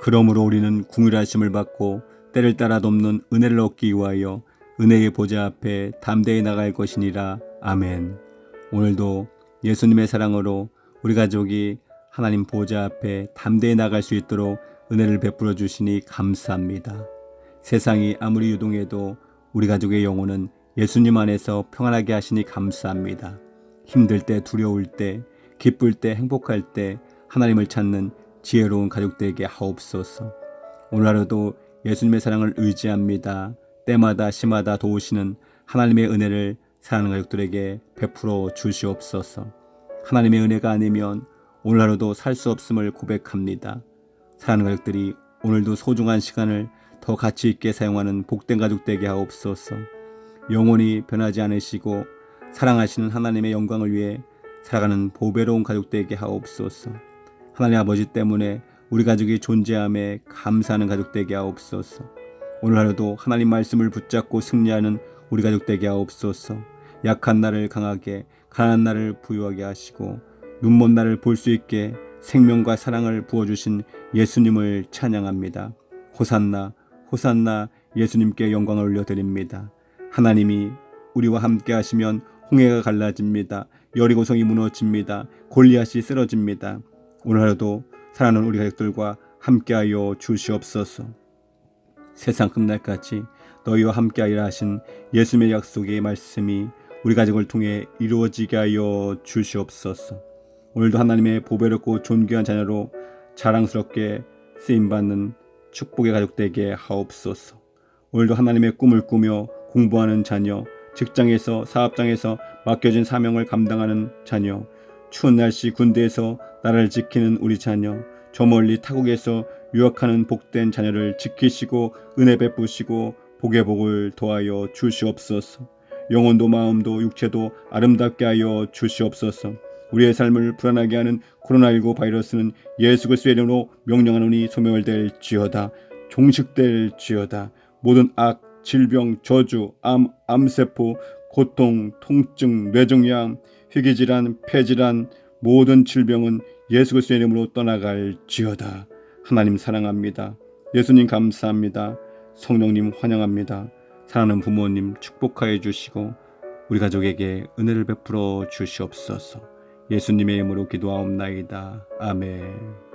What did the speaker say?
그러므로 우리는 궁휼하심을 받고 때를 따라 돕는 은혜를 얻기 위하여 은혜의 보좌 앞에 담대히 나갈 것이니라. 아멘. 오늘도 예수님의 사랑으로 우리 가족이 하나님 보좌 앞에 담대히 나갈 수 있도록 은혜를 베풀어 주시니 감사합니다. 세상이 아무리 유동해도 우리 가족의 영혼은 예수님 안에서 평안하게 하시니 감사합니다. 힘들 때, 두려울 때, 기쁠 때, 행복할 때 하나님을 찾는 지혜로운 가족 되게 하옵소서. 오늘 하루도 예수님의 사랑을 의지합니다. 때마다 시마다 도우시는 하나님의 은혜를 사랑하는 가족들에게 베풀어 주시옵소서. 하나님의 은혜가 아니면 오늘 하루도 살 수 없음을 고백합니다. 사랑하는 가족들이 오늘도 소중한 시간을 더 가치 있게 사용하는 복된 가족 되게 하옵소서. 영원히 변하지 않으시고 사랑하시는 하나님의 영광을 위해 살아가는 보배로운 가족 되게 하옵소서. 하나님 아버지 때문에 우리 가족이 존재함에 감사하는 가족 되게 하옵소서. 오늘 하루도 하나님 말씀을 붙잡고 승리하는 우리 가족 되게 하옵소서. 약한 나를 강하게, 가난한 나를 부유하게 하시고 눈먼 나를 볼 수 있게 생명과 사랑을 부어주신 예수님을 찬양합니다. 호산나, 호산나 예수님께 영광을 올려드립니다. 하나님이 우리와 함께 하시면 홍해가 갈라집니다. 여리고성이 무너집니다. 골리앗이 쓰러집니다. 오늘 하루도 사랑하는 우리 가족들과 함께하여 주시옵소서. 세상 끝날까지 너희와 함께하리라 하신 예수님의 약속의 말씀이 우리 가족을 통해 이루어지게 하여 주시옵소서. 오늘도 하나님의 보배롭고 존귀한 자녀로 자랑스럽게 쓰임받는 축복의 가족 되게 하옵소서. 오늘도 하나님의 꿈을 꾸며 공부하는 자녀, 직장에서 사업장에서 맡겨진 사명을 감당하는 자녀, 추운 날씨 군대에서 나라를 지키는 우리 자녀, 저 멀리 타국에서 유학하는 복된 자녀를 지키시고 은혜 베푸시고 복의 복을 도하여 주시옵소서. 영혼도 마음도 육체도 아름답게 하여 주시옵소서. 우리의 삶을 불안하게 하는 코로나19 바이러스는 예수 그리스도의 이름으로 명령하노니 소멸될지어다. 종식될지어다. 모든 악, 질병, 저주, 암, 암세포, 고통, 통증, 뇌종양, 희귀질환, 폐질환, 모든 질병은 예수 그리스도의 이름으로 떠나갈지어다. 하나님 사랑합니다. 예수님 감사합니다. 성령님 환영합니다. 사랑하는 부모님 축복하여 주시고 우리 가족에게 은혜를 베풀어 주시옵소서. 예수님의 이름으로 기도하옵나이다. 아멘.